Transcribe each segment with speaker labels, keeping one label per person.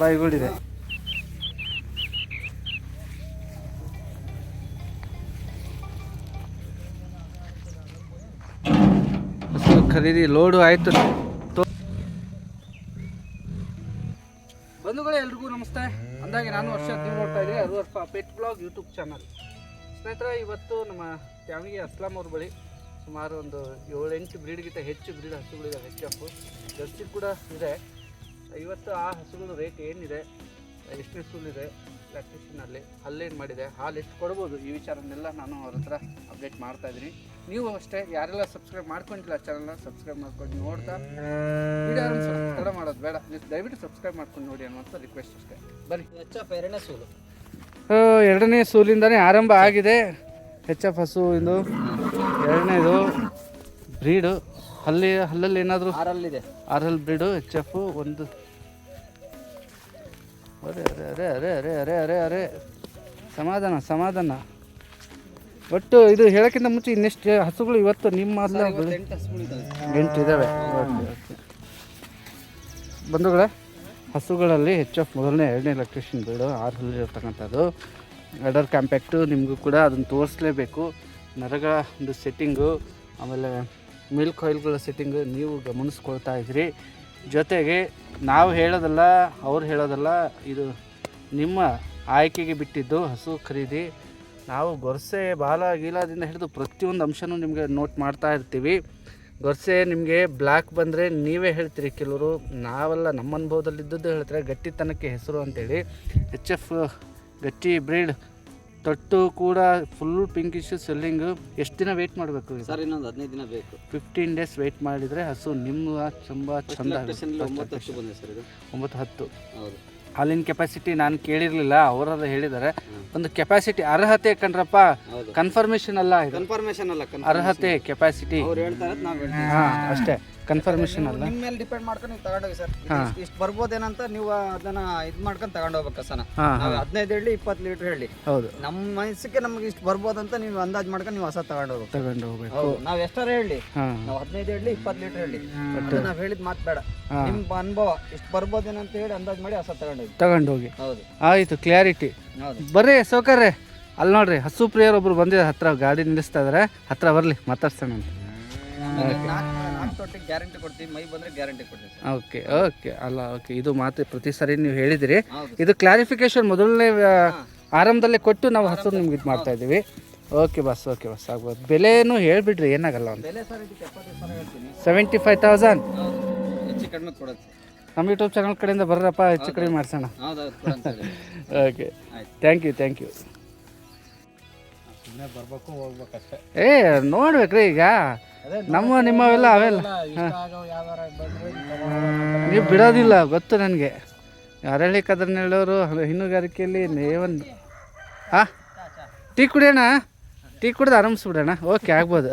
Speaker 1: ಬಾಯಿಗಳಿದೆ. ಖರೀದಿ ಲೋಡು ಆಯಿತು. ಬಂಧುಗಳೇ ಎಲ್ರಿಗೂ ನಮಸ್ತೆ. ಅಂದಾಗೆ ನಾನು ವರ್ಷ ನೀವು ನೋಡ್ತಾ ಇದ್ದೀನಿ. ಅದು ವರ್ಷ ಪೆಟ್ ಬ್ಲಾಗ್ ಯೂಟ್ಯೂಬ್ ಚಾನಲ್ ಸ್ನೇಹಿತರೆ, ಇವತ್ತು ನಮ್ಮ ತ್ಯಾವಣಿಗೆ ಅಸ್ಲಾಂ ಅವ್ರ ಬಳಿ ಸುಮಾರು ಒಂದು ಏಳೆಂಟು ಬ್ರೀಡ್ಗಿಂತ ಹೆಚ್ಚು ಬ್ರೀಡ್ ಹಸುಗಳಿದೆ ಹೆಚ್ಚು ಜರ್ಸಿ ಕೂಡ ಇದೆ. ಇವತ್ತು ಆ ಹಸುಗಳ ರೇಟ್ ಏನಿದೆ ಎಷ್ಟು ಹಸುಗಳಿದೆ ಲ್ಯಾಕ್ಟೇಷನಲ್ಲಿ ಹಲ್ಲೇನು ಮಾಡಿದೆ ಹಾಲು ಎಷ್ಟು ಕೊಡ್ಬೋದು? ಈ ವಿಚಾರನೆಲ್ಲ ನಾನು ಅವ್ರ ಹತ್ರ ಅಪ್ಡೇಟ್ ಮಾಡ್ತಾ ಇದ್ದೀನಿ. ನೀವು ಅಷ್ಟೇ ಯಾರೆಲ್ಲ ಸಬ್ಸ್ಕ್ರೈಬ್ ಮಾಡ್ಕೊಂಡಿಲ್ಲ ಚಾನಲ್ನ ಸಬ್ಸ್ಕ್ರೈಬ್ ಮಾಡ್ಕೊಂಡು ನೋಡ್ತಾ ವಿಡಿಯೋ ಸ್ವಲ್ಪ ತಡ ಮಾಡೋದು ಬೇಡ. ನೀವು ದಯವಿಟ್ಟು ಸಬ್ಸ್ಕ್ರೈಬ್ ಮಾಡ್ಕೊಂಡು ನೋಡಿ ಅನ್ನುವಂಥ ರಿಕ್ವೆಸ್ಟ್ ಅಷ್ಟೇ. ಬನ್ನಿ.
Speaker 2: ಎಚ್ ಎಫ್ ಎರಡನೇ ಸೂಲು.
Speaker 1: ಎರಡನೇ ಸೂಲಿಂದನೇ ಆರಂಭ ಆಗಿದೆ. ಎಚ್ ಎಫ್ ಹಸು ಇದು. ಎರಡನೇದು ಬ್ರೀಡು ಹಲ್ಲಿ ಹಲ್ಲಲ್ಲಿ ಏನಾದರೂ?
Speaker 2: ಆರಲ್ಲಿದೆ.
Speaker 1: ಇದೆ ಆರಲ್ಲಿ ಬ್ರೀಡು ಎಚ್ ಎಫ್ ಒಂದು ಅರೆ ಅರೆ ಅರೆ ಅರೆ ಅರೆ ಅರೆ ಅರೆ ಅರೆ. ಸಮಾಧಾನ ಸಮಾಧಾನ. ಒಟ್ಟು ಇದು ಹೇಳೋಕ್ಕಿಂತ ಮುಂಚೆ ಇನ್ನೆಷ್ಟು ಹಸುಗಳು ಇವತ್ತು ನಿಮ್ಮ
Speaker 2: ಎಂಟು
Speaker 1: ಇದ್ದಾವೆ ಬಂಧುಗಳೇ ಹಸುಗಳಲ್ಲಿ ಎಚ್ ಆಫ್ ಮೊದಲನೇ ಎರಡನೇ ಎಲೆಕ್ಟ್ರಿಷಿಯನ್ ಬೀಡು ಆರು ಹಲ್ಲಿರ್ತಕ್ಕಂಥದ್ದು ಅಡರ್ ಕಾಂಪ್ಯಾಕ್ಟು ನಿಮಗೂ ಕೂಡ ಅದನ್ನು ತೋರಿಸಲೇಬೇಕು. ನರಗಳ ಒಂದು ಸೆಟ್ಟಿಂಗು ಆಮೇಲೆ ಮಿಲ್ಕ್ ಆಯಿಲ್ಗಳ ಸೆಟ್ಟಿಂಗು ನೀವು ಗಮನಿಸ್ಕೊಳ್ತಾ ಇದ್ರಿ. ಜೊತೆಗೆ ನಾವು ಹೇಳೋದಲ್ಲ, ಅವ್ರು ಹೇಳೋದಲ್ಲ, ಇದು ನಿಮ್ಮ ಆಯ್ಕೆಗೆ ಬಿಟ್ಟಿದ್ದು ಹಸು ಖರೀದಿ. ನಾವು ಗೊರಸೆ ಬಾಲ ಗೀಲಾದಿಂದ ಹಿಡಿದು ಪ್ರತಿಯೊಂದು ಅಂಶನೂ ನಿಮಗೆ ನೋಟ್ ಮಾಡ್ತಾ ಇರ್ತೀವಿ. ಗೊರಸೆ ನಿಮಗೆ ಬ್ಲ್ಯಾಕ್ ಬಂದರೆ ನೀವೇ ಹೇಳ್ತೀರಿ ಕೆಲವರು. ನಾವೆಲ್ಲ ನಮ್ಮ ಅನುಭವದಲ್ಲಿದ್ದದ್ದು ಹೇಳ್ತಾರೆ, ಗಟ್ಟಿತನಕ್ಕೆ ಹೆಸರು ಅಂತೇಳಿ. ಎಚ್ ಎಫ್ ಗಟ್ಟಿ ಬ್ರೀಡ್ ತೊಟ್ಟು ಕೂಡ ಫುಲ್ ಪಿಂಕಿಶ್ ಸೆಲ್ಲಿಂಗು ಎಷ್ಟು ದಿನ ವೆಯ್ಟ್ ಮಾಡಬೇಕು
Speaker 2: ಸರ್ ಇನ್ನೊಂದು ಹದಿನೈದು ದಿನ ಬೇಕು.
Speaker 1: ಫಿಫ್ಟೀನ್ ಡೇಸ್ ವೆಯ್ಟ್ ಮಾಡಿದರೆ ಹಸು ನಿಮ್ಮ ತುಂಬ ಚಂದ
Speaker 2: ಒಂಬತ್ತು
Speaker 1: ಹತ್ತು.
Speaker 2: ಹೌದು.
Speaker 1: ಹಾಲಿನ ಕೆಪಾಸಿಟಿ ನಾನು ಕೇಳಿರಲಿಲ್ಲ ಅವರದ್ದು ಹೇಳಿದ್ದಾರೆ ಒಂದು ಕೆಪಾಸಿಟಿ ಅರ್ಹತೆ ಕಣ್ರಪ್ಪ
Speaker 2: ಹೌದು.
Speaker 1: ಕನ್ಫರ್ಮೇಷನ್ ಅಲ್ಲ ಇದು.
Speaker 2: ಕನ್ಫರ್ಮೇಶನ್ ಅಲ್ಲ
Speaker 1: ಅರ್ಹತೆ ಕೆಪಾಸಿಟಿ
Speaker 2: ಅವ್ರು ಹೇಳ್ತಾರೆ ನಾವು ಹೇಳ್ತೀವಿ.
Speaker 1: ಹಾಂ ಅಷ್ಟೇ. ಕನ್ಫರ್ಮೇಷನ್ ಅಲ್ಲ.
Speaker 2: ನಿಮ್ಮ ಮೇಲೆ ಡಿಪೆಂಡ್ ಮಾಡ್ಕೊಂಡು ನೀವು ತಗೊಂಡೋಗಿ ಸರ್. ಇಷ್ಟು ಬರ್ಬೋದೇನಂತ ನೀವು ಅದನ್ನ ಇದು ಮಾಡ್ಕೊಂಡು ತಗೊಂಡೋಗ್ಬೇಕು ಕಸನ
Speaker 1: ಹಾಂ
Speaker 2: ನಾವು ಹದಿನೈದು ಹೇಳಿ ಇಪ್ಪತ್ತು ಲೀಟರ್ ಹೇಳಿ.
Speaker 1: ಹೌದು.
Speaker 2: ನಮ್ಮ ಮನಸ್ಸಿಗೆ ನಮ್ಗೆ ಇಷ್ಟು ಬರ್ಬೋದಂತ ನೀವು ಅಂದಾಜ್ ಮಾಡ್ಕೊಂಡು ನೀವು ಹೊಸ ತಗೊಂಡೋಗ್ಬೇಕು.
Speaker 1: ತಗೊಂಡು ಹೋಗ್ಬೇಕು
Speaker 2: ಹೌದು. ನಾವು ಎಷ್ಟಾರ ಹೇಳಿ?
Speaker 1: ಹಾಂ.
Speaker 2: ನಾವು ಹದಿನೈದು ಹೇಳಿ ಇಪ್ಪತ್ತು ಲೀಟರ್ ಹೇಳಿ. ಅದು ನಾವು ಹೇಳಿದ್ ಮಾತು ಬೇಡ. ನಿಮ್ಮ ಅನುಭವ ಇಷ್ಟು ಬರ್ಬೋದೇನಂತ ಹೇಳಿ ಅಂದಾಜ್ ಮಾಡಿ ಹೊಸ ತಗೊಂಡೋಗಿ.
Speaker 1: ತಗೊಂಡು ಹೋಗಿ
Speaker 2: ಹೌದು.
Speaker 1: ಆಯಿತು ಕ್ಲಾರಿಟಿ
Speaker 2: ಹೌದು.
Speaker 1: ಬರ್ರಿ ಸೌಕರ್ಯ. ಅಲ್ಲಿ ನೋಡ್ರಿ ಹಸು ಪ್ರಿಯರ್ ಒಬ್ರು ಬಂದಿದ್ದಾರೆ ಹತ್ರ ಗಾಡಿ ನಿಲ್ಲಿಸ್ತಾ ಇದಾರೆ. ಹತ್ರ ಬರಲಿ ಮಾತಾಡ್ಸೋಣ ಅಂತ.
Speaker 2: ನಾಲ್ಕು ನಾಲ್ಕು ತೊಟ್ಟಿಗೆ ಗ್ಯಾರಂಟಿ ಕೊಡ್ತೀವಿ ಮೈ ಬಂದ್ರೆ ಗ್ಯಾರಂಟಿ ಕೊಡ್ತೀವಿ ಸರ್.
Speaker 1: ಓಕೆ ಓಕೆ ಅಲ್ಲ ಓಕೆ ಇದು ಮಾತು ಪ್ರತಿ ಸರಿ ನೀವು ಹೇಳಿದಿರಿ.
Speaker 2: ಹೌದು.
Speaker 1: ಇದು ಕ್ಲಾರಿಫಿಕೇಶನ್ ಮೊದಲನೇ ಆ, ಆರಂಭದಲ್ಲೇ ಕೊಟ್ಟು ನಾವು ಹಸು ನಿಮ್ಗೆ ಇದು ಮಾಡ್ತಾ ಇದ್ದೀವಿ. ಓಕೆ ಬಸ್ ಓಕೆ ಬಸ್ ಆಗ್ಬೋದು. ಬೆಲೆನೂ ಹೇಳಿಬಿಡ್ರಿ ಏನಾಗಲ್ಲ ಒಂದು
Speaker 2: ಬೆಲೆ ಸರ್ ಇದಕ್ಕೆ ಎಪ್ಪತ್ತೈದು ಸಾವಿರ ಹೇಳ್ತೀನಿ.
Speaker 1: ಸೆವೆಂಟಿ ಫೈವ್ ತೌಸಂಡ್
Speaker 2: ಹೌದು. ಹೆಚ್ಚು ಕಡಿಮೆ ಕೊಡುತ್ತೆ.
Speaker 1: ನಮ್ಮ ಯೂಟ್ಯೂಬ್ ಚಾನಲ್ ಕಡೆಯಿಂದ ಬರ್ರಪ್ಪ ಹೆಚ್ಚು ಕಡಿಮೆ ಮಾಡ್ಸೋಣ. Okay thank you thank you
Speaker 2: ಬರ್ಬೇಕು ಹೋಗ್ಬೇಕಷ್ಟೇ.
Speaker 1: ಏ ನೋಡ್ಬೇಕ್ರಿ ಈಗ. ನಮ್ಮ ನಿಮ್ಮವೆಲ್ಲ ಅವೆಲ್ಲ. ನೀವು ಬಿಡೋದಿಲ್ಲ ಗೊತ್ತು ನನಗೆ. ಅರಳಿ ಕದ್ರನ್ನ ಹೇಳೋರು ಹೈನುಗಾರಿಕೆಯಲ್ಲಿ ನೇವನ್ ಹಾ? ಟೀ ಕುಡಿಯೋಣ? ಟೀ ಕುಡ್ದು ಆರಂಭಿಸ್ಬಿಡೋಣ ಓಕೆ ಆಗ್ಬೋದು.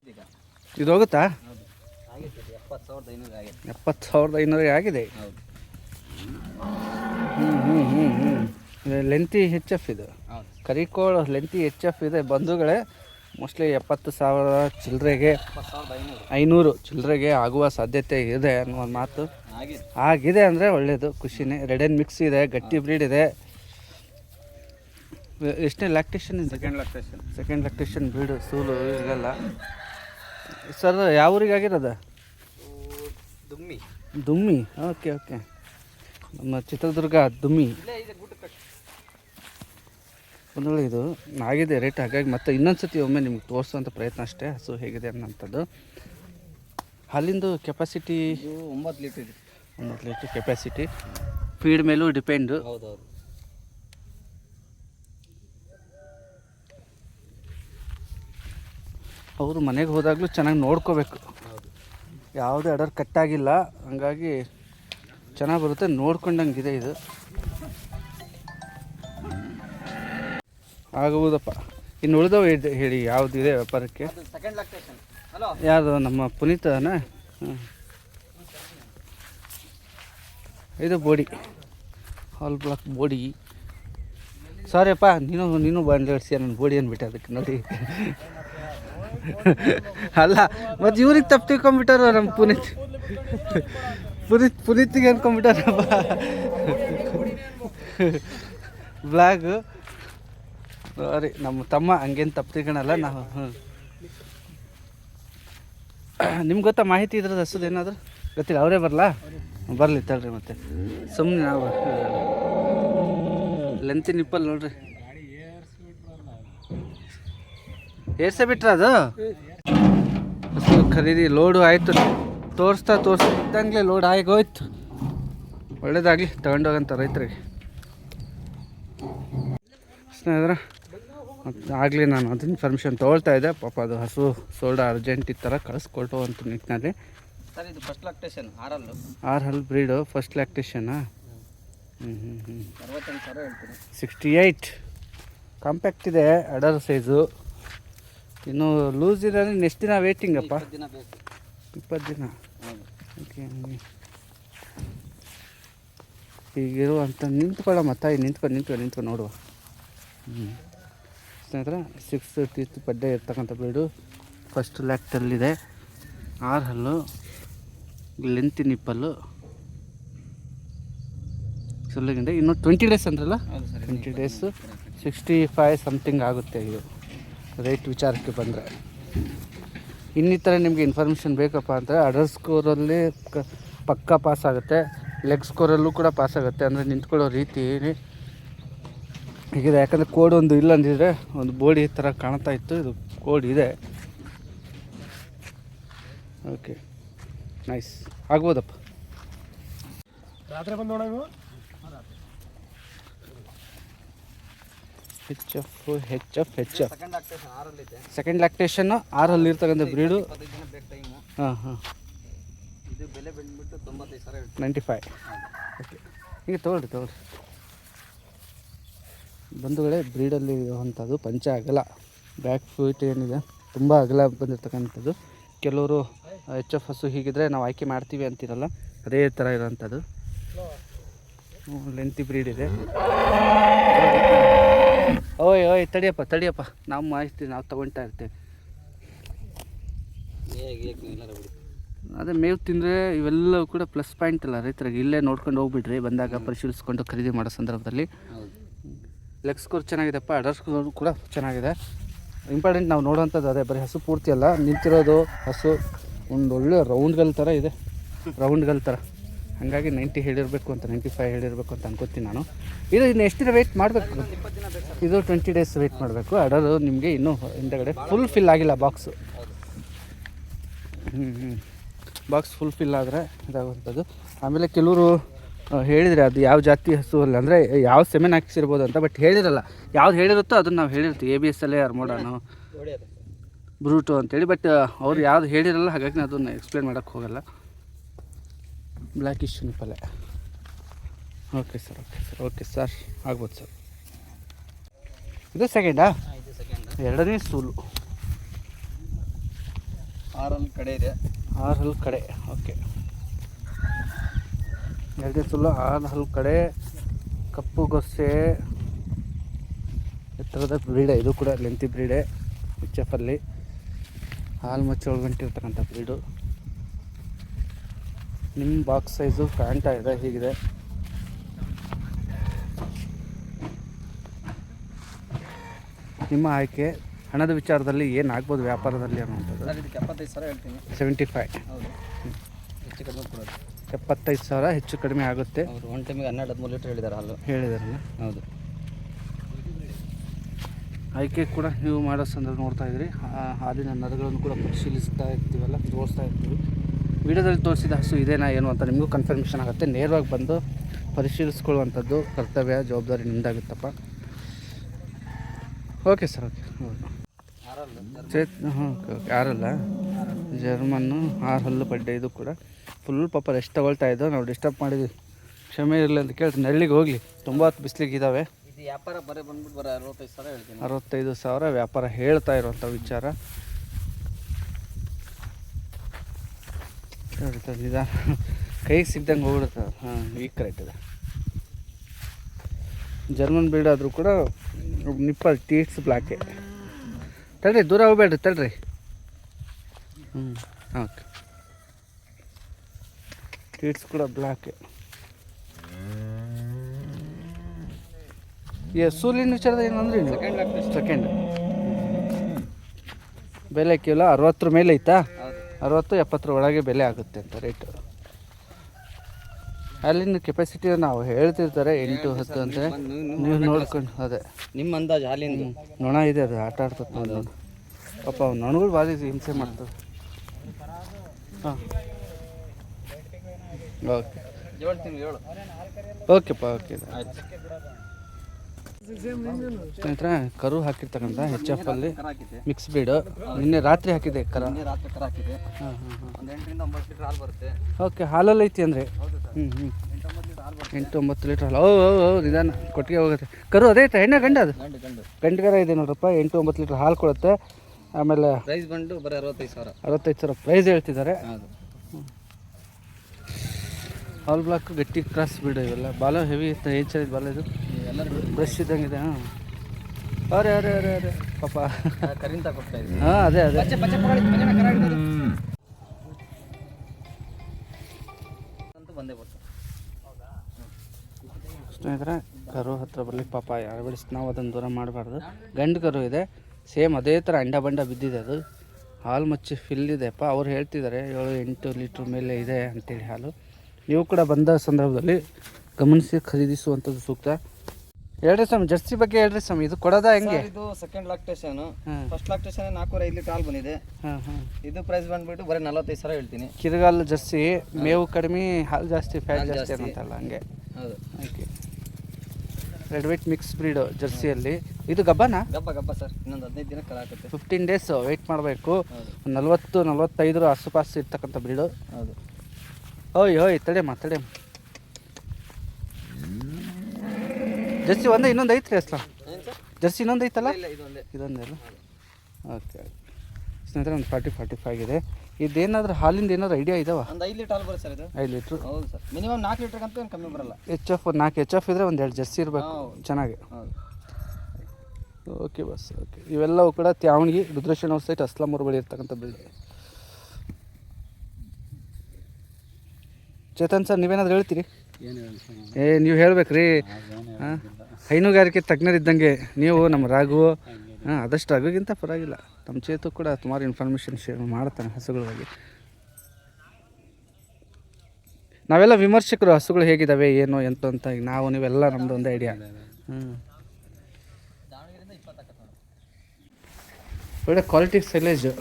Speaker 1: ಇದು ಹೋಗುತ್ತಾ?
Speaker 2: ಎಪ್ಪತ್ತು ಸಾವಿರದ ಐನೂರು ಆಗಿತ್ತು
Speaker 1: ಎಪ್ಪತ್ತು ಸಾವಿರದ ಐನೂರು ಆಗಿದೆ?
Speaker 2: ಹೌದು.
Speaker 1: ಹ್ಞೂ ಹ್ಞೂ ಹ್ಞೂ ಹ್ಞೂ ಲೆಂತಿ ಹೆಚ್ ಎಫ್ ಇದು.
Speaker 2: ಹೌದು.
Speaker 1: ಕರಿಕೋಳು ಲೆಂತಿ ಹೆಚ್ ಎಫ್ ಇದೆ. ಬಂಧುಗಳೇ ಮೋಸ್ಟ್ಲಿ ಎಪ್ಪತ್ತು ಸಾವಿರ ಚಿಲ್ಲರೆಗೆ
Speaker 2: ಐನೂರು.
Speaker 1: ಚಿಲ್ಲರೆಗೆ ಆಗುವ ಸಾಧ್ಯತೆ ಇದೆ ಅನ್ನೋ ಮಾತು. ಆಗಿದೆ. ಅಂದರೆ ಒಳ್ಳೆಯದು ಖುಷಿನೇ. ರೆಡ್ ಆ್ಯಂಡ್ ಮಿಕ್ಸ್ ಇದೆ ಗಟ್ಟಿ ಬ್ರೀಡ್ ಇದೆ. ಎಷ್ಟೇ ಲ್ಯಾಕ್ಟೇಷನ್ ಇದೆ?
Speaker 2: Second lactation
Speaker 1: second lactation breed ಸೂಲು ಇದೆಲ್ಲ ಸರ್ ಯಾವ ಊರಿಗೆ ಆಗಿರೋದು
Speaker 2: ದುಮ್ಮಿ.
Speaker 1: ದುಮ್ಮಿ? ಓಕೆ ಓಕೆ ನಮ್ಮ ಚಿತ್ರದುರ್ಗ ದುಮ್ಮಿ.
Speaker 2: ಇಲ್ಲೇ ಇದೆ?
Speaker 1: ಒಂದು ಆಗಿದೆ ರೇಟ್ ಹಾಗಾಗಿ ಮತ್ತೆ ಇನ್ನೊಂದು ಸತಿ ಒಮ್ಮೆ ನಿಮ್ಗೆ ತೋರಿಸುವಂಥ ಪ್ರಯತ್ನ ಅಷ್ಟೇ. ಹಸು ಹೇಗಿದೆ ಅನ್ನೋಂಥದ್ದು. ಹಾಲಿಂದು ಕೆಪಾಸಿಟಿ
Speaker 2: ಒಂಬತ್ತು ಲೀಟರ್ ಇದೆ.
Speaker 1: ಒಂಬತ್ತು ಲೀಟ್ರ್ ಕೆಪಾಸಿಟಿ ಫೀಡ್ ಮೇಲೂ ಡಿಪೆಂಡು
Speaker 2: ಹೌದು ಹೌದು
Speaker 1: ಅವರು ಮನೆಗೆ ಹೋದಾಗಲೂ ಚೆನ್ನಾಗಿ ನೋಡ್ಕೋಬೇಕು. ಯಾವುದೇ ಅಡರ್ ಕಟ್ಟಾಗಿಲ್ಲ. ಹಂಗಾಗಿ ಚೆನ್ನಾಗಿ ಬರುತ್ತೆ. ನೋಡ್ಕೊಂಡಂಗಿದೆ ಇದು. ಆಗುವುದಪ್ಪ. ಇನ್ನು ಉಳಿದವು ಹೇಳಿ- ಯಾವ್ದು ಇದೆ ವ್ಯಾಪಾರಕ್ಕೆ? ಯಾರು ನಮ್ಮ ಪುನೀತನ? ಇದು ಬೋಡಿ. ಹಾಲ್ ಬ್ಲಾಕ್ ಬೋಡಿ. ಸಾರಿಯಪ್ಪ ನೀನು ನೀನು ಬಂದಿಡ್ಸಿ ನನ್ನ ಬೋಡಿ ಅಂದ್ಬಿಟ್ಟೆ ಅದಕ್ಕೆ ನೋಡಿ. ಅಲ್ಲ, ಮತ್ತು ಇವ್ರಿಗೆ ತಪ್ಪು ತಿಳ್ಕೊಂಬಿಟ್ಟಾರ ನಮ್ಮ ಪುನೀತ್? ಪುನೀತ್, ಪುನೀತಿಗೆ ಅನ್ಕೊಂಬಿಟ್ಟಾರಪ್ಪ ಬ್ಲಾಗು ಸಾರಿ ನಮ್ಮ ತಮ್ಮ ಹಂಗೇನು ತಪ್ಪು ತಿಳ್ಕೊಳಲ್ಲ ನಾವು ಹ್ಞೂ ನಿಮ್ಗೆ ಗೊತ್ತಾ ಮಾಹಿತಿ ಇದ್ರದ್ದು ಹಸುದು ಏನಾದರೂ? ಗೊತ್ತಿಲ್ಲ, ಅವರೇ ಬರಲಾ? ಬರಲಿ ತಳ್ರಿ ಮತ್ತೆ. ಸುಮ್ಮನೆ ನಾವು ಲೆಂತಿ ನಿಪ್ಪಲ್ಲಿ ನೋಡ್ರಿ. ಏರ್ಸೇ ಬಿಟ್ರ ಅದು? ಹಸು ಖರೀದಿ ಲೋಡು ಆಯಿತು. ತೋರಿಸ್ತಾ ತೋರಿಸ್ತಾ ಇದ್ದಂಗೆ ಲೋಡ್ ಆಗೋಯ್ತು ಒಳ್ಳೇದಾಗಲಿ ತಗೊಂಡೋಗಂತ ರೈತರಿಗೆ. ಸ್ನೇಹಿತರ ಆಗಲಿ ನಾನು ಅದನ್ನ ಪರ್ಮಿಷನ್ ತೊಗೊಳ್ತಾ ಇದ್ದೆ. ಪಾಪ ಅದು ಹಸು ಸೋಲ್ಡ ಅರ್ಜೆಂಟ್ ಈ ಥರ ಕಳಿಸ್ಕೊಟ್ಟು ಅಂತ ನಿಟ್ಟಿನಲ್ಲಿ.
Speaker 2: ಸರ್ ಇದು ಫಸ್ಟ್ ಲಾಕ್ಟೇಷನ್ ಹಲ್ಲು
Speaker 1: ಆರ್ ಹಲ್ ಬ್ರೀಡು ಫಸ್ಟ್ ಲ್ಯಾಕ್ಟೇಷನಾ ಹ್ಞೂ ಹ್ಞೂ ಹ್ಞೂ ಸಿಕ್ಸ್ಟಿ ಏಯ್ಟ್ ಕಾಂಪ್ಯಾಕ್ಟ್ ಇದೆ ಅಡರ್ ಸೈಜು ಇನ್ನು ಲೂಸ್ ಇದೆ ಅಂದರೆ ನೆಕ್ಸ್ಟ್ ದಿನ ವೇಟಿಂಗ್
Speaker 2: ಅಪ್ಪ. ದಿನ ಬೇಕು.
Speaker 1: ಇಪ್ಪತ್ತು ದಿನ. ಓಕೆ ಈಗಿರುವಂಥ ನಿಂತ್ಕೊಳ್ಳಮ್ಮ ತಾಯಿ ನಿಂತ್ಕೊ ನಿಂತ್ಕೊಂಡು ನಿಂತ್ಕೊಂಡು ನೋಡುವ. ಹ್ಞೂ ಸ್ನೇಹಿತರೆ ಸಿಕ್ಸ್ ಟೀತ್ ಪಡ್ಡೆ ಇರ್ತಕ್ಕಂಥ ಬ್ರೀಡು ಫಸ್ಟ್ ಲ್ಯಾಕ್ಟಲ್ಲಿದೆ ಆರು ಹಲ್ಲು ಲೆಂತಿ ನಿಪ್ಪಲ್ಲು. ಸುಲ್ಲಗಿಂಡೆ ಇನ್ನು ಟ್ವೆಂಟಿ ಡೇಸ್ ಅಂದ್ರಲ್ಲ? Twenty days sixty five something ಆಗುತ್ತೆ ಇದು. ರೇಟ್ ವಿಚಾರಕ್ಕೆ ಬಂದರೆ. ಇನ್ನಿತರ ನಿಮಗೆ ಇನ್ಫಾರ್ಮೇಷನ್ ಬೇಕಪ್ಪ ಅಂದರೆ ಅಡರ್ ಸ್ಕೋರಲ್ಲಿ ಕ ಪಕ್ಕ ಪಾಸ್ ಆಗುತ್ತೆ ಲೆಗ್ ಸ್ಕೋರಲ್ಲೂ ಕೂಡ ಪಾಸ್ ಆಗುತ್ತೆ ಅಂದರೆ ನಿಂತ್ಕೊಳ್ಳೋ ರೀತಿ ಹೀಗಿದೆ, ಯಾಕಂದರೆ ಕೋಡ್ ಒಂದು ಇಲ್ಲ ಅಂದಿದ್ರೆ ಒಂದು ಬೋಡಿ ಥರ ಕಾಣ್ತಾ ಇತ್ತು, ಇದು ಕೋಡ್ ಇದೆ. ಓಕೆ ನೈಸ್ ಆಗ್ಬೋದಪ್ಪ?
Speaker 3: ರಾತ್ರಿ ಬಂದು
Speaker 1: H F H F H F
Speaker 2: second
Speaker 1: lactation ಆರಲ್ಲಿ ಇರ್ತಕ್ಕಂಥ ಬ್ರೀಡು ಹಾಂ ಹಾಂ.
Speaker 2: ಇದು ಬೆಲೆ ಬಂದ್ಬಿಟ್ಟು ತೊಂಬತ್ತೈದು ಸಾವಿರ
Speaker 1: ನೈಂಟಿ ಫೈವ್ ಓಕೆ ಈಗ ತೊಗೊಳ್ರಿ ತೊಗೊಳ್ರಿ. ಬಂಧುಗಳೇ ಬ್ರೀಡಲ್ಲಿ ಇರುವಂಥದ್ದು ಪಂಚ ಅಗಲ. ಬ್ಯಾಕ್ ಫೀಟ್ ಏನಿದೆ ತುಂಬ ಅಗಲ ಬಂದಿರತಕ್ಕಂಥದ್ದು. ಕೆಲವರು ಎಚ್ ಎಫ್ ಹಸು ಹೀಗಿದ್ರೆ ನಾವು ಆಯ್ಕೆ ಮಾಡ್ತೀವಿ ಅಂತಿರಲ್ಲ ಅದೇ ಥರ ಇರೋವಂಥದ್ದು. ಲೆಂತಿ ಬ್ರೀಡ್ ಇದೆ. ಓಯ್ ಓಯ್ ತಡಿಯಪ್ಪ ತಡಿಯಪ್ಪ. ನಾವು ಮಾಹಿತಿ ನಾವು ತಗೊಳ್ತಾ ಇರ್ತೇವೆ. ಅದೇ ಮೇವು ತಿಂದರೆ ಇವೆಲ್ಲವೂ ಕೂಡ ಪ್ಲಸ್ ಪಾಯಿಂಟ್ ಅಲ್ಲ ರೈತರಿಗೆ. ಇಲ್ಲೇ ನೋಡ್ಕೊಂಡು ಹೋಗ್ಬಿಡ್ರಿ. ಬಂದಾಗ ಪರಿಶೀಲಿಸ್ಕೊಂಡು ಖರೀದಿ ಮಾಡೋ ಸಂದರ್ಭದಲ್ಲಿ. ಲೆಗ್ ಸ್ಕೋರ್ ಚೆನ್ನಾಗಿದೆಪ್ಪ ಅಡರ್ ಸ್ಕೋರ್ ಕೂಡ ಚೆನ್ನಾಗಿದೆ. ಇಂಪಾರ್ಟೆಂಟ್ ನಾವು ನೋಡೋವಂಥದ್ದು ಅದೇ. ಬರೀ ಹಸು ಪೂರ್ತಿ ಅಲ್ಲ. ನಿಂತಿರೋದು ಹಸು. ಒಂದು ಒಳ್ಳೆ ರೌಂಡ್ಗಳ ಥರ ಇದೆ. ರೌಂಡ್ಗಳ ಥರ ಹಾಗಾಗಿ ನೈಂಟಿ ಹೇಳಿರಬೇಕು ಅಂತ ನೈಂಟಿ ಫೈವ್ ಹೇಳಿರಬೇಕು ಅಂತ ಅನ್ಕೋತೀನಿ ನಾನು. ಇದು ಇನ್ನು ಎಷ್ಟು ದಿನ ವೆಯ್ಟ್ ಮಾಡಬೇಕು? ಇದು ಟ್ವೆಂಟಿ ಡೇಸ್ ವೆಯ್ಟ್ ಮಾಡಬೇಕು. ಅಡರು ನಿಮಗೆ ಇನ್ನೂ ಹಿಂದೆಗಡೆ ಫುಲ್ ಫಿಲ್ ಆಗಿಲ್ಲ ಬಾಕ್ಸು ಬಾಕ್ಸ್ ಫುಲ್ ಫಿಲ್ ಆದರೆ ಇದಾಗುವಂಥದ್ದು. ಆಮೇಲೆ ಕೆಲವರು ಹೇಳಿದರೆ ಅದು ಯಾವ ಜಾತಿ ಹಸು ಅಲ್ಲ ಅಂದರೆ ಯಾವ ಸೆಮೆನ್ ಹಾಕಿಸಿರ್ಬೋದು ಅಂತ ಬಟ್ ಹೇಳಿರಲ್ಲ. ಯಾವ್ದು ಹೇಳಿರುತ್ತೋ ಅದನ್ನು ನಾವು ಹೇಳಿರ್ತೀವಿ. ಎ ಬಿ ಎಸ್ ಅಲ್ಲೇ ಅರ್ಮೋಡಾನು ಬ್ರೂಟು ಅಂತೇಳಿ ಬಟ್ ಅವ್ರು ಯಾವ್ದು ಹೇಳಿರಲ್ಲ, ಹಾಗಾಗಿ ನಾನು ಅದನ್ನು ಎಕ್ಸ್ಪ್ಲೇನ್ ಮಾಡೋಕ್ಕೆ ಹೋಗಲ್ಲ. ಬ್ಲ್ಯಾಕ್ ಇಶ್ಯೂ ಪಲ್ಯ okay sir okay sir okay sir ಆಗ್ಬೋದು ಸರ್ ಇದು ಸೆಕೆಂಡಾ
Speaker 2: ಹಾಂ ಇದು ಸೆಕೆಂಡ್
Speaker 1: ಎರಡನೇ ಸೂಲು.
Speaker 2: ಆರಲ್ಲಿ ಕಡೆ ಇದೆ.
Speaker 1: ಆರು ಹಲ್ ಕಡೆ. ಓಕೆ ಎರಡನೇ ಸೂಲು ಆರು ಹಲ್ ಕಡೆ. ಕಪ್ಪು ಗೊಸೆ ಎತ್ತರದ ಬ್ರೀಡೆ ಇದು ಕೂಡ ಲೆಂತಿ ಬ್ರೀಡೆ ಎಚ್ ಎಫ್ ಅಲ್ಲಿ ಹಾಲು ಇರ್ತಕ್ಕಂಥ ಒಳಗಂಟಿರ್ತಕ್ಕಂಥ ಬ್ರೀಡು ನಿಮ್ಮ ಬಾಕ್ಸ್ ಸೈಜು ಕಾಣ್ತಾ ಇದೆ ಹೀಗಿದೆ. ನಿಮ್ಮ ಆಯ್ಕೆ ಹಣದ ವಿಚಾರದಲ್ಲಿ ಏನಾಗ್ಬೋದು ವ್ಯಾಪಾರದಲ್ಲಿ ಅನ್ನುವಂಥದ್ದು? ಸೆವೆಂಟಿ ಫೈವ್ ಎಪ್ಪತ್ತೈದು ಸಾವಿರ ಹೆಚ್ಚು ಕಡಿಮೆ ಆಗುತ್ತೆ.
Speaker 2: ಅವರು ಒನ್ ಟೈಮಿಗೆ ಹನ್ನೆರಡು ಹದಿಮೂರು ಲೀಟ್ರ್ ಹೇಳಿದ್ದಾರೆ ಹಾಲು.
Speaker 1: ಹೇಳಿದಾರಲ್ಲ?
Speaker 2: ಹೌದು.
Speaker 1: ಆಯ್ಕೆ ಕೂಡ ನೀವು ಮಾಡೋ ಸಂದರ್ಭ ನೋಡ್ತಾ ಇದ್ರಿ. ಹಾಲಿನ ನರಗಳನ್ನು ಕೂಡ ಪರಿಶೀಲಿಸ್ತಾ ಇರ್ತೀವಲ್ಲ ತೋರಿಸ್ತಾ ಇರ್ತೀವಿ. ವಿಡಿಯೋದಲ್ಲಿ ತೋರಿಸಿದ ಹಸು ಇದೇನಾ ಏನು ಅಂತ ನಿಮಗೂ ಕನ್ಫರ್ಮೇಷನ್ ಆಗುತ್ತೆ. ನೇರವಾಗಿ ಬಂದು ಪರಿಶೀಲಿಸ್ಕೊಳ್ಳುವಂಥದ್ದು ಕರ್ತವ್ಯ ಜವಾಬ್ದಾರಿ ನಿಮ್ದಾಗುತ್ತಪ್ಪ. ಓಕೆ ಸರ್ ಓಕೆ ಚೇತ್ ಹಾಂ ಓಕೆ ಓಕೆ ಆರಲ್ಲ ಜರ್ಮನ್ನು ಆರು ಹಲ್ಲು ಬಡ್ಡೆ ಇದು ಕೂಡ. ಫುಲ್ ಪಾಪ ರೆಸ್ಟ್ ತಗೊಳ್ತಾ ಇದ್ದೋ ನಾವು ಡಿಸ್ಟರ್ಬ್ ಮಾಡಿದ್ವಿ. ಕ್ಷಮೆ ಇರಲಿ ಅಂತ ಕೇಳ್ತೀನಿ. ನಳ್ಳಿಗೆ ಹೋಗಲಿ. ತುಂಬ ಹೊತ್ತು ಬಿಸ್ಲಿಗೆ ಇದ್ದಾವೆ
Speaker 2: ಇದು ವ್ಯಾಪಾರ ಬರೀ ಬಂದ್ಬಿಟ್ಟು ಬರೋ ಅರವತ್ತೈದು ಸಾವಿರ ಹೇಳ್ತೀನಿ.
Speaker 1: ಅರವತ್ತೈದು ಸಾವಿರ ವ್ಯಾಪಾರ ಹೇಳ್ತಾ ಇರುವಂಥ ವಿಚಾರ. ಸರಿ ನಿಧಾನ ಕೈಗೆ ಸಿಗ್ದಂಗೆ ಹೋಗ್ಬಿಡುತ್ತೆ. ಹಾಂ ವೀಕ್ ಕರೆಕ್ಟ್ ಇದೆ. ಜರ್ಮನ್ ಬ್ರೀಡ್ ಆದರೂ ಕೂಡ ನಿಪ್ಪಲ್ ಟೀಟ್ಸ್ ಬ್ಲಾಕೆ ತಡ್ರಿ ದೂರ ಹೋಗ್ಬೇಡ್ರಿ ತಡ್ರಿ. ಹ್ಞೂ ಓಕೆ ಟೀಟ್ಸ್ ಕೂಡ ಬ್ಲ್ಯಾಕೆ ಈ ಸೂಲಿನ ವಿಚಾರದ ಏನಂದ್ರೆ
Speaker 2: ಸೆಕೆಂಡ್
Speaker 1: ಬೆಲೆ ಕೇವಲ ಅರವತ್ತರ ಮೇಲೆ ಐತಾ? ಅರವತ್ತು ಎಪ್ಪತ್ತರ ಒಳಗೆ ಬೆಲೆ ಆಗುತ್ತೆ ಅಂತ ರೇಟು ಅಲ್ಲಿನ ಕೆಪಾಸಿಟಿ ನಾವು ಹೇಳ್ತಿರ್ತಾರೆ ಎಂಟು ಹತ್ತು ಅಂತ
Speaker 2: ನೀವು
Speaker 1: ನೋಡ್ಕೊಂಡು ಅದೇ.
Speaker 2: ನಿಮ್ಮ ಅಂದಾಜು ಅಲ್ಲಿ
Speaker 1: ನೊಣ ಇದೆ ಅದು ಆಟ ಆಡ್ತದೆ ನೋಡಿ ಪಾಪ ನೊಣಗಳು ಭಾರಿ ಹಿಂಸೆ ಮಾಡ್ತದೆ ಹಾಂ. ಓಕೆ. ಓಕೆಪ್ಪ ಓಕೆ.
Speaker 2: ಆಯ್ತು.
Speaker 1: ಸ್ನೇಹಿತರೆ ಕರು ಹಾಕಿರ್ತಕ್ಕಂಥ ಹೆಚ್ ಎಫ್ ಅಲ್ಲಿ ಮಿಕ್ಸ್ ಬೀಡು ನಿನ್ನೆ ರಾತ್ರಿ ಹಾಕಿದೆ ಕರ.
Speaker 2: ನಿನ್ನೆ ರಾತ್ರಿ ಕರ ಹಾಕಿದೆ
Speaker 1: ಹಾಂ ಹಾಂ ಹಾಂ.
Speaker 2: ಒಂದು ಎಂಟರಿಂದ ಒಂಬತ್ತು ಲೀಟರ್ ಹಾಲು ಬರುತ್ತೆ.
Speaker 1: ಓಕೆ ಹಾಲಲ್ಲಿ ಐತಿ ಅಂದರೆ? ಹ್ಞೂ ಎಂಟು ಒಂಬತ್ತು ಲೀಟ್ರ್ ಹಾಲು. ಓ ಓ ನಿಧಾನ. ಕೊಟ್ಟಿಗೆ ಹೋಗುತ್ತೆ. ಕರು ಅದೇ ಐತೆ ಹೆಣ್ಣ ಗಂಡ ಅದು? ಗಂಡಗರ ಇದೆ ನೋಡ್ರಪ್ಪ ಎಂಟು ಒಂಬತ್ತು ಲೀಟ್ರ್ ಹಾಲು ಕೊಡುತ್ತೆ. ಆಮೇಲೆ
Speaker 2: ಪ್ರೈಸ್ ಬಂದು ಬರೀ ಅರವತ್ತೈದು ಸಾವಿರ.
Speaker 1: ಅರವತ್ತೈದು ಸಾವಿರ ಪ್ರೈಸ್ ಹೇಳ್ತಿದ್ದಾರೆ. ಹಾಲ್ ಬ್ಲಾಕ್ ಗಟ್ಟಿ ಕ್ರಾಸ್ ಬಿಡು ಇವೆಲ್ಲ. ಬಾಲ ಹೆವಿ ಇತ್ತು ಏನು ಬಾಲ ಇದು. ಬ್ರಷ್ ಇದ್ದಂಗೆ ಇದೆ, ಹಾಂ. ಅರೆ ಅರೆ ಅರೆ ಅರೆ ಪಾಪ. ಹಾಂ, ಅದೇ ಅದೇ. ಸ್ನೇಹಿತರೆ, ಕರು ಹತ್ರ ಬರ್ಲಿಕ್ಕೆ ಪಾಪ ಯಾರು ಬಿಡಿಸ್ ನಾವು ಅದನ್ನು ದೂರ ಮಾಡಬಾರ್ದು. ಗಂಡು ಕರು ಇದೆ. ಸೇಮ್ ಅದೇ ಥರ ಅಂಡ ಬಂಡ ಬಿದ್ದಿದೆ ಅದು. ಹಾಲು ಮಚ್ಚಿ ಫಿಲ್ ಇದೆಪ್ಪ ಅವ್ರು ಹೇಳ್ತಿದ್ದಾರೆ, ಏಳು ಎಂಟು ಲೀಟ್ರ್ ಮೇಲೆ ಇದೆ ಅಂತೇಳಿ ಹಾಲು. ನೀವು ಕೂಡ ಬಂದ ಸಂದರ್ಭದಲ್ಲಿ ಗಮನಿಸಿ ಖರೀದಿಸುವಂಥದ್ದು ಸೂಕ್ತ. ಹೇಳ್ರಿ ಸ್ವಾಮಿ ಜರ್ಸಿ ಬಗ್ಗೆ ಹೇಳ್ರಿ ಸ್ವಾಮಿ ಇದು ಕೊಡೋದಾ ಹೆಂಗೆ?
Speaker 2: ಇದು ಸೆಕೆಂಡ್ ಲಾಕ್ಟೇಷನ್ ಫಸ್ಟ್ ಲಾಕ್ಟೇಷನ್ ನಾಲ್ಕೂರ ಐದು ಲೀಟರ್ ಹಾಲು ಬಂದಿದೆ. ಇದು ಪ್ರೈಸ್ ಬಂದ್ಬಿಟ್ಟು ಬರೀ ನಲವತ್ತೈದು ಸಾವಿರ ಹೇಳ್ತೀನಿ.
Speaker 1: ಕಿರಗಾಲ ಜರ್ಸಿ ಮೇವು ಕಡಿಮೆ ಹಾಲು ಜಾಸ್ತಿ ಫ್ಯಾಟ್ ಜಾಸ್ತಿ ಅಂತಲ್ಲ ಹಂಗೆ.
Speaker 2: ಹೌದು.
Speaker 1: Okay red white mix breed ಜರ್ಸಿಯಲ್ಲಿ. ಇದು ಗಬ್ಬನಾ?
Speaker 2: ಗಬ್ಬ ಗಬ್ಬ ಸರ್. ಇನ್ನೊಂದು ಹದಿನೈದು ದಿನ ಕಲ ಹಾಕುತ್ತೆ
Speaker 1: ಫಿಫ್ಟೀನ್ ಡೇಸ್ ವೆಯ್ಟ್ ಮಾಡಬೇಕು.
Speaker 2: ನಲವತ್ತು
Speaker 1: ನಲ್ವತ್ತು ನಲ್ವತ್ತೈದರ ಆಸುಪಾಸು ಇರ್ತಕ್ಕಂಥ ಬ್ರೀಡು
Speaker 2: ಹೌದು.
Speaker 1: ಓಯ್ ಓಯ್ ತಡೆಯಮ್ಮ ತಡೆಯಮ್ಮ ಜರ್ಸಿ ಒಂದೇ ಇನ್ನೊಂದು ಐತ್ರಿ ಅಸ್ಲ ಜರ್ಸಿ ಇನ್ನೊಂದು ಐತಲ್ಲ?
Speaker 2: ಇದೊಂದೇ.
Speaker 1: ಅಲ್ಲ? ಓಕೆ ಸ್ನೇಹಿತರೆ ಒಂದು ಫಾರ್ಟಿ ಫಾರ್ಟಿ ಫೈವ್ ಇದೆ. ಇದೇನಾದ್ರೂ ಹಾಲಿಂದ ಏನಾದ್ರು ಐಡಿಯಾ ಇದಾವ?
Speaker 2: ಒಂದು ಐದು ಲೀಟರ್ ಹಾಲು ಬರುತ್ತೆ ಸರ್ ಇದು.
Speaker 1: ಐದು ಲೀಟ್ರು?
Speaker 2: ಹೌದು ಸರ್. ಮಿನಿಮಮ್ ನಾಲ್ಕು ಲೀಟರ್ ಏನು ಕಮ್ಮಿ ಬರಲ್ಲ.
Speaker 1: ಎಚ್ ಎಫ್ ನಾಲ್ಕು ಎಚ್ ಎಫ್ ಇದ್ರೆ ಒಂದು ಎರಡು ಜರ್ಸಿ ಇರಬೇಕು. ಚೆನ್ನಾಗಿ. ಓಕೆ ಬಸ್ ಓಕೆ. ಇವೆಲ್ಲವೂ ಕೂಡ ತ್ಯಾವಣಿಗೆ ರುದ್ರೇಶ್ವರ ಸೈಟ್ ಅಸ್ಲಾಮೂರು ಬಳಿ ಇರ್ತಕ್ಕಂಥ ಬಿಲ್ಡ್ ಚೇತನ್ ಸರ್ ನೀವೇನಾದ್ರು ಹೇಳ್ತೀರಿ? ಏ ನೀವು ಹೇಳ್ಬೇಕ್ರಿ. ಹಾಂ ಹೈನುಗಾರಿಕೆ ತಜ್ಞರಿದ್ದಂಗೆ ನೀವು ನಮ್ಮ ರಾಘು ಹಾಂ ಆದಷ್ಟು ರಘುಗಿಂತ ಪರವಾಗಿಲ್ಲ. ನಮ್ಮ ಚೇತು ಕೂಡ ಸುಮಾರು ಇನ್ಫಾರ್ಮೇಷನ್ ಶೇರ್ ಮಾಡ್ತಾನೆ ಹಸುಗಳ ಬಗ್ಗೆ. ನಾವೆಲ್ಲ ವಿಮರ್ಶಕರು ಹಸುಗಳು ಹೇಗಿದ್ದಾವೆ ಏನು ಎಂತ ಅಂತ ಈಗ ನಾವು ನೀವೆಲ್ಲ ನಮ್ದು ಒಂದು ಐಡಿಯಾ ಹ್ಞೂ ಒಳ್ಳೆ ಕ್ವಾಲಿಟಿ ಸೈಲೇಜು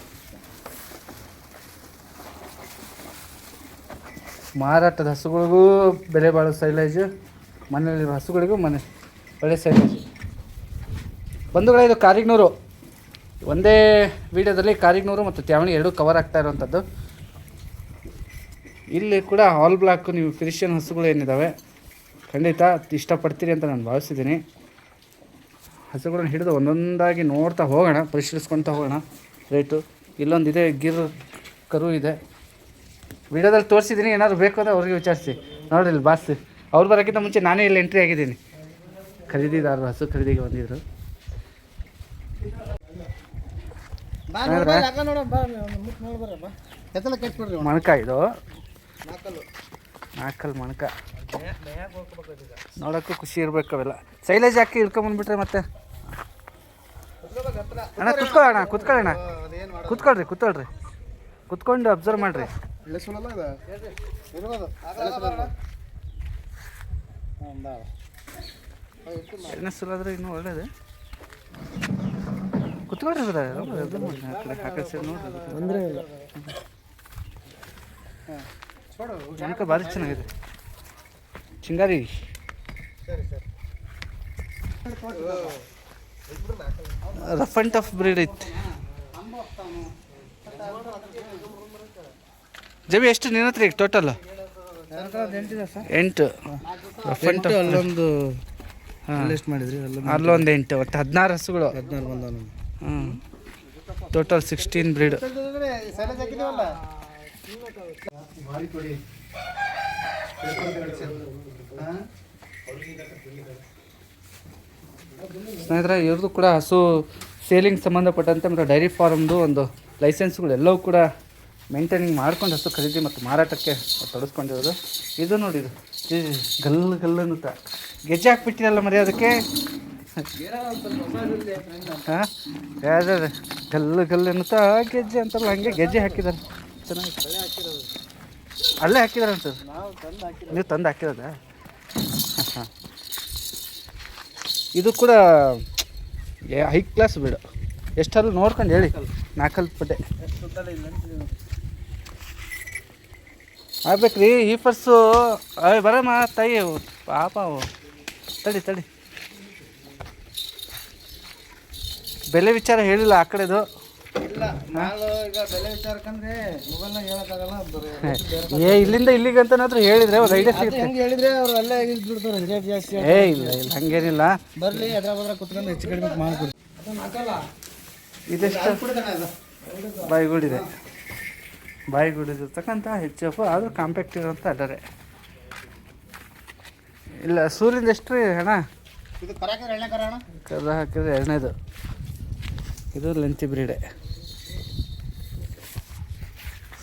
Speaker 1: ಮಾರಾಟದ ಹಸುಗಳಿಗೂ ಬೆಲೆ ಬಾಳೋ ಸೈಲೇಜು ಮನೆಯಲ್ಲಿರೋ ಹಸುಗಳಿಗೂ ಮನೆ, ಒಳ್ಳೆ ಸೈಲೇಜ್. ಬಂಧುಗಳೇ, ಇದು ಕಾರಿಗ್ನೂರು. ಒಂದೇ ವಿಡಿಯೋದಲ್ಲಿ ಕಾರಿಗ್ನೂರು ಮತ್ತು ತ್ಯಾವಣಿ ಎರಡೂ ಕವರ್ ಆಗ್ತಾ ಇರುವಂಥದ್ದು ಇಲ್ಲಿ ಕೂಡ ಹಾಲ್ ಬ್ಲಾಕ್ ನೀವು ಕ್ರಿಶ್ಚಿಯನ್ ಹಸುಗಳು ಏನಿದ್ದಾವೆ ಖಂಡಿತ ಇಷ್ಟಪಡ್ತೀರಿ ಅಂತ ನಾನು ಭಾವಿಸಿದ್ದೀನಿ ಹಸುಗಳನ್ನ ಹಿಡಿದು ಒಂದೊಂದಾಗಿ ನೋಡ್ತಾ ಹೋಗೋಣ ಪರಿಶೀಲಿಸ್ಕೊಳ್ತಾ ಹೋಗೋಣ. ರೇಟು ಇಲ್ಲೊಂದಿದೆ, ಗಿರ್ ಕರು ಇದೆ. ವಿಡಿಯೋದಲ್ಲಿ ತೋರಿಸಿದ್ದೀನಿ ಏನಾದರೂ ಬೇಕು ಅಂದರೆ ಅವ್ರಿಗೆ ವಿಚಾರಿಸಿ. ನೋಡಿರಿ ಇಲ್ಲಿ ಬಾಸ್ ಅವ್ರು ಬರೋಕ್ಕಿಂತ ಮುಂಚೆ ನಾನೇ ಇಲ್ಲಿ ಎಂಟ್ರಿ ಆಗಿದ್ದೀನಿ. ಖರೀದಿದಾರರು ಹಸು ಖರೀದಿಗೆ ಬಂದಿದ್ರು. ಮಣಕ ಇದು. ನಾಲ್ಕಲ್ಲಿ ಮಣಕ. ನೋಡೋಕ್ಕೂ ಖುಷಿ ಇರಬೇಕು ಅವೆಲ್ಲ. ಸೈಲೇಜ್ ಹಾಕಿ ಇಳ್ಕೊಂಬಂದ್ಬಿಟ್ರೆ ಮತ್ತೆ. ಅಣ್ಣ ಕುತ್ಕೊಳ್ಳೋಣ ಕುತ್ಕೊಳ್ಳೋಣ. ಕುತ್ಕೊಳ್ರಿ ಕುತ್ಕೊಳ್ರಿ. ಕುತ್ಕೊಂಡು ಅಬ್ಸರ್ವ್ ಮಾಡಿರಿ. ಸುಲಾದ್ರೆ ಇನ್ನೂ ಒಳ್ಳೇದು. ಕುತ್ಕೊಳ್ರಿ ನೋಡ್ರಿ ತೊಂದರೆ ಇಲ್ಲ. ಜನಕ ಭಾರಿ ಚೆನ್ನಾಗಿದೆ. ಚಿಂಗಾರಿ. ರಫ್ ಅಂಡ್ ಟಫ್ ಬ್ರೀಡ್ ಐತಿ ಜಬಿ ಎಷ್ಟು ನಿನ್ನ ಹತ್ರ ಈಗ ಟೋಟಲ್ ಎಂಟು. ಫ್ರಂಟ್
Speaker 3: ಅಲ್ಲೊಂದು ಲಿಸ್ಟ್ ಮಾಡಿದ್ರಿ ಅಲ್ಲೊಂದು
Speaker 1: ಎಂಟು. ಒಟ್ಟು ಹದಿನಾರು ಹಸುಗಳು.
Speaker 3: ಹದಿನಾರು
Speaker 1: ಹ್ಞೂ ಟೋಟಲ್ ಸಿಕ್ಸ್ಟೀನ್ ಬ್ರೀಡ್ ಸ್ನೇಹಿತರೆ ಇವ್ರದ್ದು ಕೂಡ ಹಸು ಸೇಲಿಂಗ್ ಸಂಬಂಧಪಟ್ಟಂತೆ ಮತ್ತು ಡೈರಿ ಫಾರ್ಮ್ದು ಒಂದು ಲೈಸೆನ್ಸ್ಗಳು ಎಲ್ಲವೂ ಕೂಡ ಮೇಂಟೈನಿಂಗ್ ಮಾಡ್ಕೊಂಡು ಹಸು ಖರೀದಿ ಮತ್ತು ಮಾರಾಟಕ್ಕೆ ತೊಡಸ್ಕೊಂಡಿರೋದು. ಇದು ನೋಡಿ ಇದು. ಗಲ್ಲು ಅನ್ನುತ್ತ ಗೆಜ್ಜೆ ಹಾಕ್ಬಿಟ್ಟಿರಲ್ಲ ಮರಿ ಅದಕ್ಕೆ? ಹಾಂ? ಯಾವ್ದು ಗಲ್ಲು ಅಂತ ಗೆಜ್ಜೆ ಅಂತಲ್ಲ, ಹಂಗೆ ಗೆಜ್ಜೆ ಹಾಕಿದ್ದಾರೆ. ಚೆನ್ನಾಗಿ ಅಲ್ಲೇ ಹಾಕಿದಾರೆ ಅಂತ? ನೀವು ತಂದು ಹಾಕಿರೋದ? ಇದು ಕೂಡ ಹೈ ಕ್ಲಾಸ್ ಬಿಡು. ಎಷ್ಟಲ್ಲಿ ನೋಡ್ಕೊಂಡು ಹೇಳಿ. ನಾಲ್ಕಲ್ ಪಡ್ಡೆ ಆಗ್ಬೇಕ್ರಿ ಈ ಪರ್ಸು ಅಯ್ ಬರಮ್ಮ ತಾಯಿ ಪಾಪ ಅವು. ತಡಿ ತಡಿ. ಬೆಲೆ ವಿಚಾರ ಹೇಳಿಲ್ಲ ಆ ಕಡೆದು. ಏ ಇಲ್ಲಿಂದ ಇಲ್ಲಿಗಂತ ಹೇಳಿದ್ರೆ ಒಂದು ಐಡಿಯಾ ಸಿಗುತ್ತೆ.
Speaker 2: ಹೆಂಗೆ ಹೇಳಿದ್ರೆ ಅವ್ರು ಅಲ್ಲೇ ಬಿಡ್ತಾರೆ ರೇಟ್ ಜಾಸ್ತಿ
Speaker 1: ಏ ಇಲ್ಲ ಇಲ್ಲ ಹಂಗೇನಿಲ್ಲ.
Speaker 2: ಬರ್ಲಿ ಅದರ ಬದ್ರ ಕುತ್ಕೊಂಡು ಹೆಚ್ಚು ಕಡಿಮೆ ಮಾಡ್ಕೊಡಿ
Speaker 1: ಇದೆಷ್ಟು? ಬಾಯಿಗೂಡಿದೆ. ಬಾಯಿಗೂಡಿದಿರ್ತಕ್ಕಂಥ ಹೆಚ್ ಎಫ್ ಆದರೂ ಕಾಂಪ್ಯಾಕ್ಟ್ ಇರೋಂಥ ಅಡ್ಡರೆ ಇಲ್ಲ ಸೂರ್ಯದ ಎಷ್ಟು ರೀ ಹಣ
Speaker 2: ಇದು ಅಣ್ಣ?
Speaker 1: ಕದ ಹಾಕಿದ್ರೆ ಎರಡನೇದು ಇದು ಲೆಂತಿ ಬ್ರೀಡೆ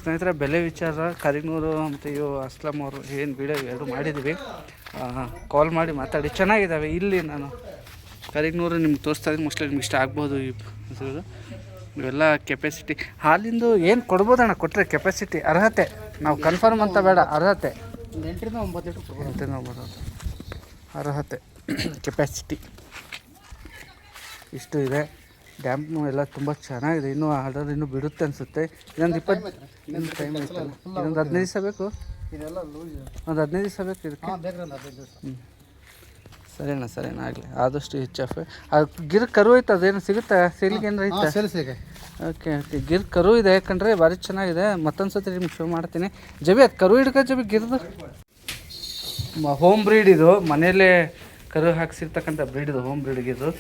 Speaker 1: ಸ್ನೇಹಿತರೆ ಬೆಲೆ ವಿಚಾರ ಕರಿನೂರು ಮತ್ತು ಇವು ಅಸ್ಲಂ ಅವರು ಏನು ವಿಡಿಯೋ ಎರಡು ಮಾಡಿದ್ವಿ. ಕಾಲ್ ಮಾಡಿ ಮಾತಾಡಿ. ಚೆನ್ನಾಗಿದ್ದಾವೆ ಇಲ್ಲಿ ನಾನು ಕರಿಗ್ನೂರು ನಿಮ್ಗೆ ತೋರಿಸ್ತಾ ಇದ್ದೀನಿ. ಮೋಸ್ಟ್ಲಿ ನಿಮ್ಗೆ ಇಷ್ಟ ಆಗ್ಬೋದು ಈ ಇವೆಲ್ಲ ಕೆಪಾಸಿಟಿ ಹಾಲಿಂದು ಏನು ಕೊಡ್ಬೋದಣ್ಣ? ಕೊಟ್ಟರೆ ಕೆಪಾಸಿಟಿ ಅರ್ಹತೆ? ನಾವು ಕನ್ಫರ್ಮ್ ಅಂತ ಬೇಡ ಅರ್ಹತೆ.
Speaker 2: ಎಂಟರಿಂದ ಒಂಬತ್ತು ಲೀಟ್ರ್
Speaker 1: ಅರ್ಹತೆ. ಕೆಪಾಸಿಟಿ ಇಷ್ಟು ಇದೆ. ಡ್ಯಾಮ್ನು ಎಲ್ಲ ತುಂಬ ಚೆನ್ನಾಗಿದೆ. ಇನ್ನೂ ಆರ್ಡರ್ ಇನ್ನೂ ಬಿಡುತ್ತೆ ಅನಿಸುತ್ತೆ. ಇನ್ನೊಂದು ಇಪ್ಪತ್ತು ಇನ್ನೊಂದು ಟೈಮ್ ಇನ್ನೊಂದು ಹದಿನೈದು ದಿವಸ ಬೇಕು?
Speaker 2: ಇದೆಲ್ಲ ಲೂಸ್
Speaker 1: ಒಂದು ಹದಿನೈದು ದಿವಸ ಬೇಕು ಇದಕ್ಕೆ? ಹ್ಞೂ ಸರಿನಾ ಸರಿನಾ ಆಗಲಿ. ಆದಷ್ಟು ಹೆಚ್ಚು ಎಫ್ ಅದು ಗಿರ್ ಕರು ಐತೆ ಅದೇನು ಸಿಗುತ್ತಾ? ಸೇಲಿಗೆ ಏನಾರ ಐತೆ?
Speaker 2: ಸೆಲ್ಸಿಗೆ
Speaker 1: ಓಕೆ ಓಕೆ ಗಿರ್ ಕರು ಇದೆ ಯಾಕಂದರೆ ಭಾರಿ ಚೆನ್ನಾಗಿದೆ. ಮತ್ತೊಂದು ಸತಿ ನಿಮ್ಗೆ ಶೋ ಮಾಡ್ತೀನಿ. ಜಬಿ ಅದು ಕರು ಹಿಡ್ಕ ಜಬಿ ಗಿರ್ದು. ಹೋಮ್ ಬ್ರೀಡ್ ಇದು. ಮನೆಯಲ್ಲೇ ಕರು ಹಾಕ್ಸಿರ್ತಕ್ಕಂಥ ಬ್ರೀಡ್ ಇದು ಹೋಮ್ ಬ್ರೀಡ್ ಇದು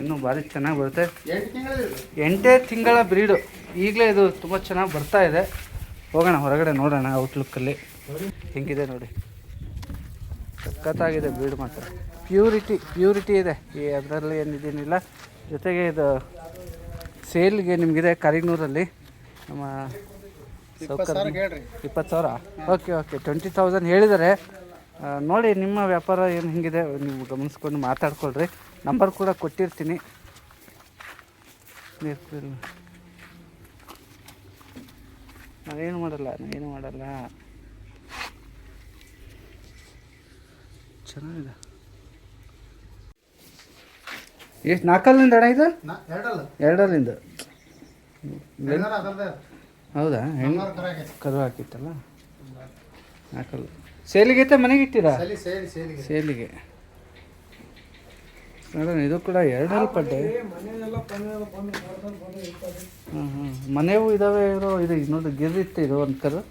Speaker 1: ಇನ್ನೂ ಭಾರಿ ಚೆನ್ನಾಗಿ ಬರುತ್ತೆ.
Speaker 2: ಎಂಟು ತಿಂಗಳು
Speaker 1: ಎಂಟೇ ತಿಂಗಳ ಬ್ರೀಡು ಈಗಲೇ ಇದು ತುಂಬ ಚೆನ್ನಾಗಿ ಬರ್ತಾ ಇದೆ. ಹೋಗೋಣ ಹೊರಗಡೆ ನೋಡೋಣ ಔಟ್ಲುಕ್ಕಲ್ಲಿ ಹೆಂಗಿದೆ ನೋಡಿ. ಸಖತ್ತಾಗಿದೆ ಬ್ರೀಡ್ ಮಾತ್ರ. ಪ್ಯೂರಿಟಿ ಪ್ಯೂರಿಟಿ ಇದೆ. ಈ ಅದರಲ್ಲಿ ಏನಿದೇನಿಲ್ಲ. ಜೊತೆಗೆ ಇದು ಸೇಲ್ಗೆ ನಿಮಗಿದೆ ಕರಿನೂರಲ್ಲಿ. ನಮ್ಮ ಇಪ್ಪತ್ತು ಸಾವಿರ? ಓಕೆ ಓಕೆ ಟ್ವೆಂಟಿ ತೌಸಂಡ್ ಹೇಳಿದರೆ ನೋಡಿ ನಿಮ್ಮ ವ್ಯಾಪಾರ ಏನು ಹಿಂಗಿದೆ. ನೀವು ಗಮನಿಸ್ಕೊಂಡು ಮಾತಾಡ್ಕೊಳ್ರಿ. ನಂಬರ್ ಕೂಡ ಕೊಟ್ಟಿರ್ತೀನಿ. ನಾವೇನು ಮಾಡಲ್ಲ ನಾನೇನು ಮಾಡಲ್ಲ. ಚೆನ್ನಾಗಿದೆ. ಎಷ್ಟು ನಾಲ್ಕಲ್ಲಿಂದ ಅಣ್ಣ ಇದು? ಎರಡಲ್ಲಿಂದ. ಹೌದಾ?
Speaker 2: ಹೆಣ್ಣು
Speaker 1: ಕರು ಹಾಕಿತ್ತಲ್ಲ? ನಾಲ್ಕಲ್ಲು. ಸೇಲಿಗೆ ಐತೆ ಮನೆಗೆ ಇಟ್ಟಿರಾ? ಸೇಲಿಗೆ. ನೋಡೋಣ ಇದು ಕೂಡ ಎರಡಲ್ಲಿ ಪಡ್ಡೆ. ಹಾಂ ಹಾಂ ಮನೆಯೂ ಇದಾವೆ ಇರೋ ಇದು ನೋಡಿ ಇತ್ತು ಇದು ಒಂದು ಕರು.